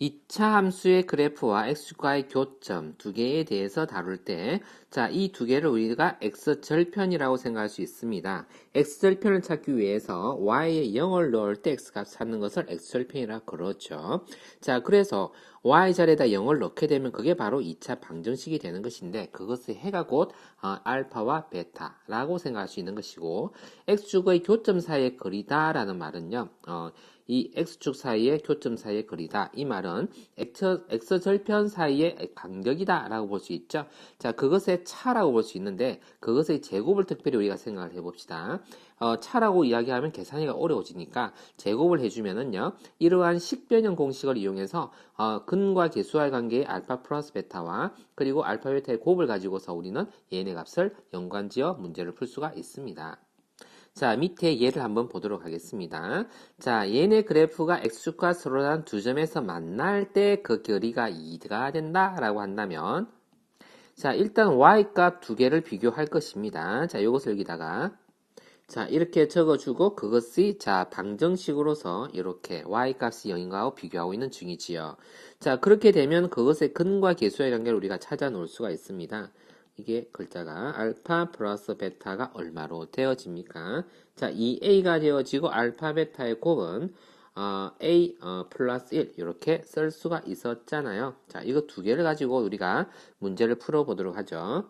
2차 함수의 그래프와 x축과의 교점 두 개에 대해서 다룰 때, 자, 이 두 개를 우리가 x절편이라고 생각할 수 있습니다. x절편을 찾기 위해서 y에 0을 넣을 때 x값 찾는 것을 x절편이라 그러죠. 자, 그래서 y자리에다 0을 넣게 되면 그게 바로 2차 방정식이 되는 것인데, 그것의 해가 곧 어, 알파와 베타라고 생각할 수 있는 것이고, x축의 교점 사이의 거리다라는 말은요, 어, 이 x축 사이의 교점 사이의 거리다. 이 말은 x, x절편 사이의 간격이다 라고 볼 수 있죠. 자, 그것의 차라고 볼 수 있는데 그것의 제곱을 특별히 우리가 생각을 해봅시다. 어, 차라고 이야기하면 계산하기가 어려워지니까 제곱을 해주면은요. 이러한 식변형 공식을 이용해서 어, 근과 개수와의 관계의 알파 플러스 베타와 그리고 알파 베타의 곱을 가지고서 우리는 얘네 값을 연관지어 문제를 풀 수가 있습니다. 자, 밑에 얘를 한번 보도록 하겠습니다. 자, 얘네 그래프가 x축과 서로 다른 두 점에서 만날 때 그 거리가 2가 된다라고 한다면 자, 일단 y값 두 개를 비교할 것입니다. 자, 이것을 여기다가 자, 이렇게 적어주고 그것이 자, 방정식으로서 이렇게 y값이 0인가하고 비교하고 있는 중이지요. 자, 그렇게 되면 그것의 근과 개수의 관계를 우리가 찾아 놓을 수가 있습니다. 이게 글자가 알파 플러스 베타가 얼마로 되어집니까? 자, 이 a가 되어지고 알파 베타의 곱은 어, a 어, 플러스 1 이렇게 쓸 수가 있었잖아요. 자, 이거 두 개를 가지고 우리가 문제를 풀어보도록 하죠.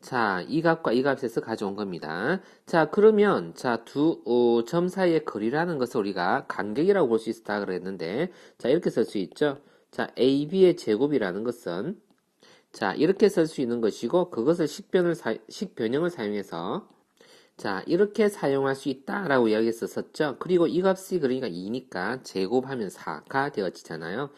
자, 이 값과 이 값에서 가져온 겁니다. 자, 그러면 자, 두점 어, 사이의 거리라는 것을 우리가 간격이라고 볼 수 있다 그랬는데 자, 이렇게 쓸 수 있죠. 자, AB의 제곱이라는 것은 자, 이렇게 쓸 수 있는 것이고 그것을 식변을 사, 식변형을 사용해서 자, 이렇게 사용할 수 있다라고 이야기했었죠. 그리고 이 값이 그러니까 2니까 제곱하면 4가 되어지잖아요.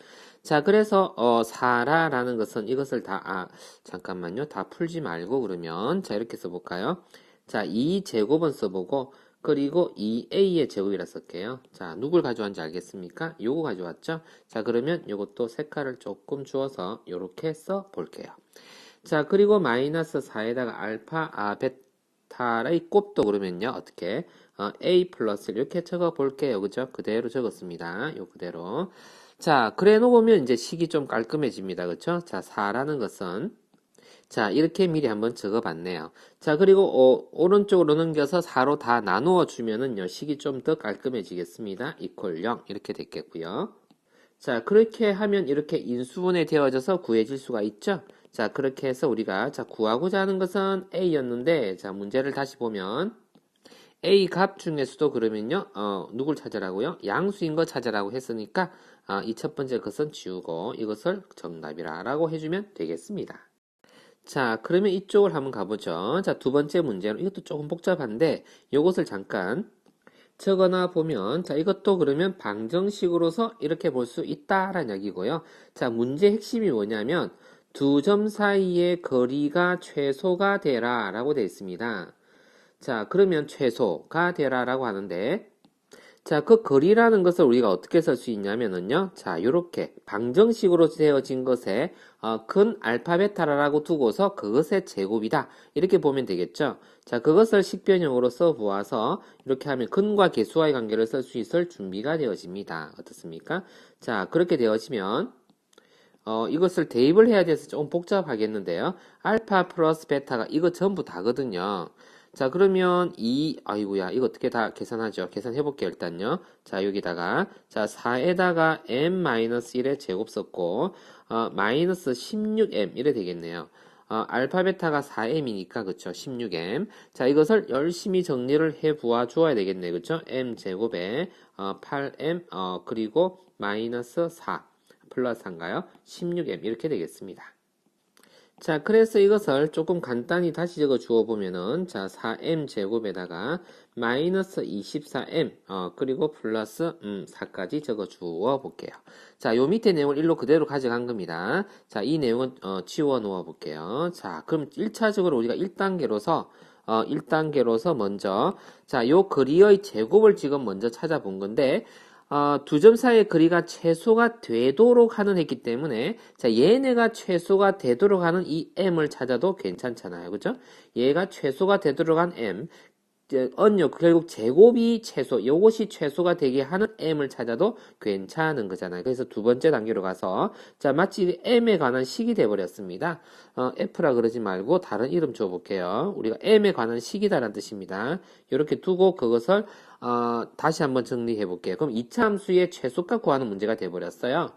자, 그래서 어 4라라는 것은 이것을 다 아, 잠깐만요. 다 풀지 말고 그러면 자, 이렇게 써 볼까요? 자, 2 제곱은 써 보고 그리고 이 A의 제곱이라 쓸게요. 자, 누굴 가져왔는지 알겠습니까? 요거 가져왔죠? 자, 그러면 요것도 색깔을 조금 주어서 요렇게 써 볼게요. 자, 그리고 마이너스 4에다가 알파, 아, 베타의 곱도 그러면요. 어떻게? 어, A 플러스 이렇게 적어 볼게요. 그죠? 그대로 적었습니다. 요 그대로. 자, 그래 놓으면 이제 식이 좀 깔끔해집니다. 그쵸? 자, 4라는 것은 자, 이렇게 미리 한번 적어 봤네요. 자, 그리고 어, 오른쪽으로 넘겨서 4로 다 나누어 주면은요, 식이 좀 더 깔끔해지겠습니다. 이퀄 0 이렇게 됐겠고요. 자, 그렇게 하면 이렇게 인수분해 되어져서 구해질 수가 있죠. 자, 그렇게 해서 우리가 자, 구하고자 하는 것은 A였는데 자, 문제를 다시 보면 A 값 중에서도 그러면요, 어, 누굴 찾으라고요? 양수인 거 찾으라고 했으니까 아, 이첫 번째 것은 지우고 이것을 정답이라 라고 해주면 되겠습니다. 자, 그러면 이쪽을 한번 가보죠. 자, 두 번째 문제는 이것도 조금 복잡한데 이것을 잠깐 적어놔 보면 자, 이것도 그러면 방정식으로서 이렇게 볼 수 있다라는 얘기고요. 자, 문제 핵심이 뭐냐면 두 점 사이의 거리가 최소가 되라 라고 되어 있습니다. 자, 그러면 최소가 되라 라고 하는데 자, 그 거리라는 것을 우리가 어떻게 쓸수 있냐면은요. 자, 요렇게 방정식으로 되어진 것에 어, 근 알파 베타라고 두고서 그것의 제곱이다. 이렇게 보면 되겠죠. 자, 그것을 식변형으로 써 보아서 이렇게 하면 근과 개수와의 관계를 쓸 수 있을 준비가 되어집니다. 어떻습니까? 자, 그렇게 되어지면 어, 이것을 대입을 해야 돼서 조금 복잡하겠는데요. 알파 플러스 베타가 이거 전부 다거든요. 자, 그러면 이, 아이고야, 이거 어떻게 다 계산하죠? 계산해 볼게요, 일단요. 자, 여기다가, 자, 4에다가 m-1의 제곱 썼고, 어, 마이너스 16m, 이래 되겠네요. 어, 알파 베타가 4m이니까, 그쵸? 16m. 자, 이것을 열심히 정리를 해 보아 주어야 되겠네, 그쵸? m 제곱에, 어, 8m, 어, 그리고 마이너스 4, 플러스한가요? 16m, 이렇게 되겠습니다. 자, 그래서 이것을 조금 간단히 다시 적어 주어 보면은, 자, 4m 제곱에다가 마이너스 24m, 어, 그리고 플러스, 음, 4까지 적어 주어 볼게요. 자, 요 밑에 내용을 일로 그대로 가져간 겁니다. 자, 이 내용은, 어, 지워 놓아 볼게요. 자, 그럼 1차적으로 우리가 1단계로서, 어, 1단계로서 먼저, 자, 요 거리의 제곱을 지금 먼저 찾아본 건데, 어, 두점 사이의 거리가 최소가 되도록 하는 했기 때문에 자 얘네가 최소가 되도록 하는 이 m을 찾아도 괜찮잖아요. 그죠? 얘가 최소가 되도록 한 m 언요 결국 제곱이 최소 이것이 최소가 되게 하는 m을 찾아도 괜찮은 거잖아요. 그래서 두 번째 단계로 가서 자 마치 m에 관한 식이 돼 버렸습니다. 어, f라 그러지 말고 다른 이름 줘 볼게요. 우리가 m에 관한 식이다라는 뜻입니다. 이렇게 두고 그것을 어, 다시 한번 정리해 볼게요. 그럼 이차 함수의 최소값 구하는 문제가 돼 버렸어요.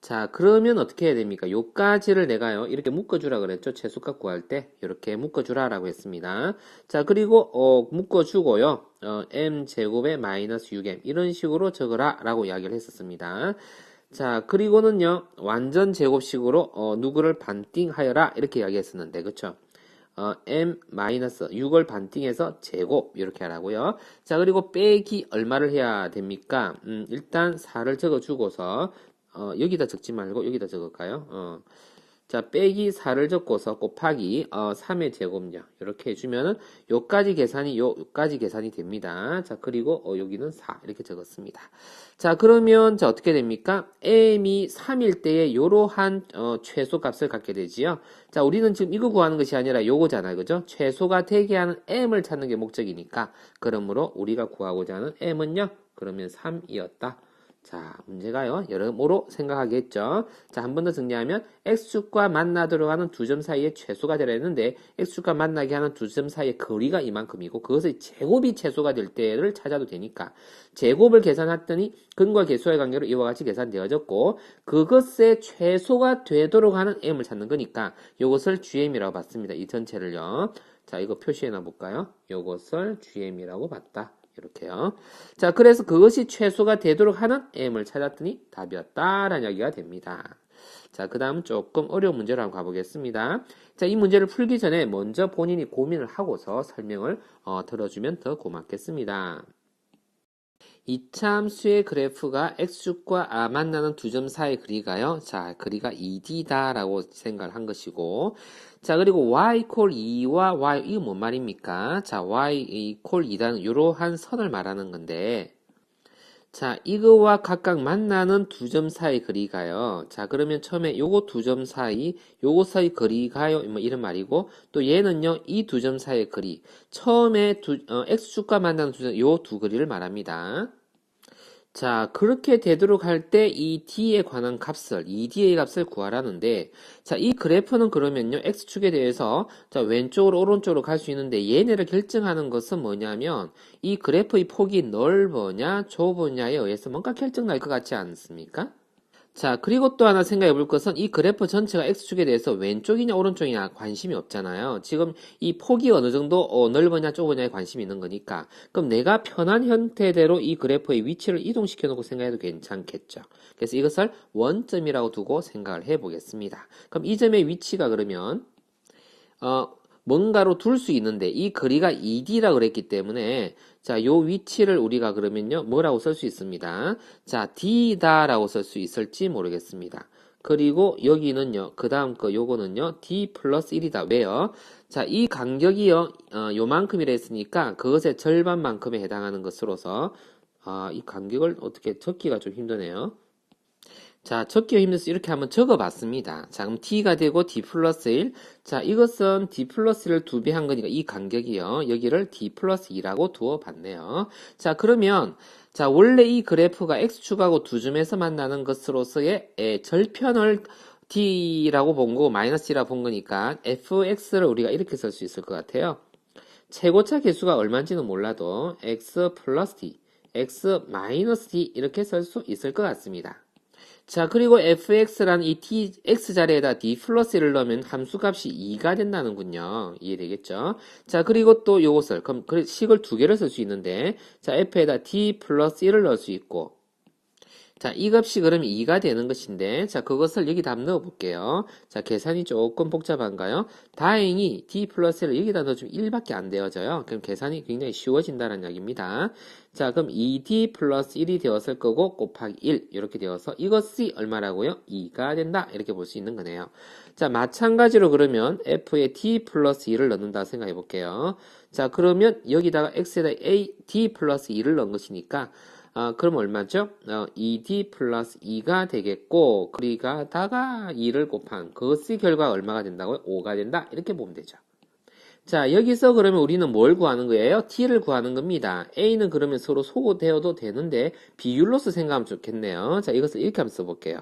자, 그러면 어떻게 해야 됩니까? 요까지를 내가요, 이렇게 묶어주라 그랬죠? 최소값 구할 때. 이렇게 묶어주라라고 했습니다. 자, 그리고, 어, 묶어주고요. 어, m제곱에 마이너스 6m. 이런 식으로 적어라. 라고 이야기를 했었습니다. 자, 그리고는요, 완전 제곱식으로, 어, 누구를 반띵하여라. 이렇게 이야기했었는데, 그쵸? 어, m 마이너스 6을 반띵해서 제곱 이렇게 하라고요. 자 그리고 빼기 얼마를 해야 됩니까? 음, 일단 4를 적어주고서 어, 여기다 적지 말고 여기다 적을까요? 어. 자, 빼기 4를 적고서 곱하기 어, 3의 제곱요. 이렇게 해주면은 요까지 계산이 요, 요까지 계산이 됩니다. 자, 그리고 어, 여기는 4 이렇게 적었습니다. 자, 그러면 자 어떻게 됩니까? m이 3일 때에 요러한 어, 최소값을 갖게 되지요. 자, 우리는 지금 이거 구하는 것이 아니라 요거잖아요. 그죠? 최소가 되게 하는 m을 찾는 게 목적이니까. 그러므로 우리가 구하고자 하는 m은요. 그러면 3이었다. 자, 문제가요. 여러모로 생각하겠죠. 자, 한 번 더 정리하면 x축과 만나도록 하는 두 점 사이의 최소가 되려 했는데 x축과 만나게 하는 두 점 사이의 거리가 이만큼이고 그것의 제곱이 최소가 될 때를 찾아도 되니까 제곱을 계산했더니 근과 계수의 관계로 이와 같이 계산되어졌고 그것의 최소가 되도록 하는 m을 찾는 거니까 이것을 gm이라고 봤습니다. 이 전체를요. 자, 이거 표시해 놔 볼까요? 이것을 gm이라고 봤다. 이렇게요. 자, 그래서 그것이 최소가 되도록 하는 m을 찾았더니 답이었다라는 이야기가 됩니다. 자, 그 다음 조금 어려운 문제로 한번 가보겠습니다. 자, 이 문제를 풀기 전에 먼저 본인이 고민을 하고서 설명을 어, 들어주면 더 고맙겠습니다. 이참수의 그래프가 x축과 아, 만나는 두 점 사이 거리가요. 자, 거리가 2d다라고 생각을 한 것이고 자, 그리고 y 콜 2와 y 이거 뭔 말입니까? 자, y 콜 2다는 이러한 선을 말하는 건데 자, 이거와 각각 만나는 두 점 사이 거리가요. 자, 그러면 처음에 요거 두 점 사이, 요거 사이 거리가요. 뭐 이런 말이고, 또 얘는요, 이 두 점 사이의 거리. 처음에 두, 어, x축과 만나는 두 점, 요 두 거리를 말합니다. 자, 그렇게 되도록 할 때 이 d에 관한 값을, 이 d의 값을 구하라는데, 자, 이 그래프는 그러면요, x축에 대해서, 자, 왼쪽으로 오른쪽으로 갈 수 있는데, 얘네를 결정하는 것은 뭐냐면, 이 그래프의 폭이 넓으냐, 좁으냐에 의해서 뭔가 결정날 것 같지 않습니까? 자, 그리고 또 하나 생각해 볼 것은 이 그래프 전체가 X축에 대해서 왼쪽이냐 오른쪽이냐 관심이 없잖아요. 지금 이 폭이 어느 정도 어, 넓으냐 좁으냐에 관심이 있는 거니까. 그럼 내가 편한 형태대로 이 그래프의 위치를 이동시켜 놓고 생각해도 괜찮겠죠. 그래서 이것을 원점이라고 두고 생각을 해 보겠습니다. 그럼 이 점의 위치가 그러면 어, 뭔가로 둘 수 있는데 이 거리가 2D라 그랬기 때문에 자, 요 위치를 우리가 그러면요. 뭐라고 쓸 수 있습니다. 자, D다라고 쓸 수 있을지 모르겠습니다. 그리고 여기는요. 그 다음 거 요거는요. D 플러스 1이다. 왜요? 자, 이 간격이요. 어, 요만큼이라 했으니까 그것의 절반만큼에 해당하는 것으로서 아, 이 간격을 어떻게 적기가 좀 힘드네요. 자, 적기가 힘들어서 이렇게 한번 적어봤습니다. 자, 그럼 t가 되고 d 플러스 1. 자, 이것은 d 플러스 1을 두 배 한 거니까 이 간격이요. 여기를 d 플러스 2라고 두어봤네요. 자, 그러면 자, 원래 이 그래프가 x축하고 두 점에서 만나는 것으로서의 에, 절편을 d라고 본 거고 마이너스 1라고 본 거니까 fx를 우리가 이렇게 쓸 수 있을 것 같아요. 최고차 개수가 얼마인지는 몰라도 x 플러스 d, x 마이너스 d 이렇게 쓸 수 있을 것 같습니다. 자, 그리고 fx라는 이 t, x 자리에다 d 플러스 1을 넣으면 함수값이 2가 된다는군요. 이해되겠죠? 자, 그리고 또 요것을, 그럼 식을 두 개를 쓸 수 있는데, 자, f에다 d 플러스 1을 넣을 수 있고, 자, 이 값이 그러면 2가 되는 것인데, 자, 그것을 여기다 넣어 볼게요. 자, 계산이 조금 복잡한가요? 다행히 d 플러스를 여기다 넣어주면 1밖에 안 되어져요. 그럼 계산이 굉장히 쉬워진다는 이야기입니다. 자, 그럼 2d 플러스 1이 되었을 거고, 곱하기 1, 이렇게 되어서 이것이 얼마라고요? 2가 된다. 이렇게 볼 수 있는 거네요. 자, 마찬가지로 그러면 f에 d 플러스 2를 넣는다 생각해 볼게요. 자, 그러면 여기다가 x에다 a, d 플러스 2를 넣은 것이니까, 아, 그럼 얼마죠? 어, 2d 플러스 2가 되겠고 그리가 다가 2를 곱한 그것의 결과 얼마가 된다고요? 5가 된다 이렇게 보면 되죠. 자, 여기서 그러면 우리는 뭘 구하는 거예요? t를 구하는 겁니다. a는 그러면 서로 소거되어도 되는데 비율로서 생각하면 좋겠네요. 자, 이것을 이렇게 한번 써볼게요.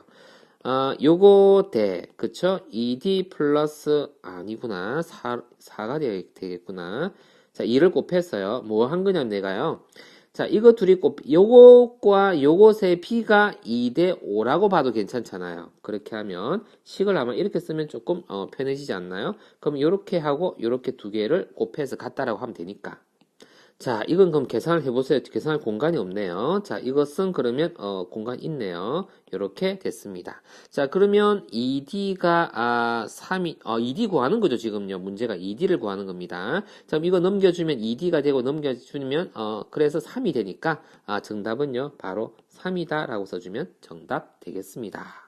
어, 요거 대, 그쵸? 2d 플러스, 아니구나. 4, 4가 되겠구나. 자, 2를 곱했어요. 뭐 한 거냐, 내가요? 자, 이거 둘이 곱, 요것과 요것의 b가 2대 5라고 봐도 괜찮잖아요. 그렇게 하면, 식을 아마 이렇게 쓰면 조금, 어, 편해지지 않나요? 그럼 요렇게 하고, 요렇게 두 개를 곱해서 같다라고 하면 되니까. 자, 이건 그럼 계산을 해보세요. 계산할 공간이 없네요. 자, 이것은 그러면, 어, 공간 있네요. 이렇게 됐습니다. 자, 그러면 2D가, 아, 3이, 어, 2D 구하는 거죠, 지금요. 문제가 2D를 구하는 겁니다. 자, 이거 넘겨주면 2D가 되고 넘겨주면, 어, 그래서 3이 되니까, 아, 정답은요, 바로 3이다 라고 써주면 정답 되겠습니다.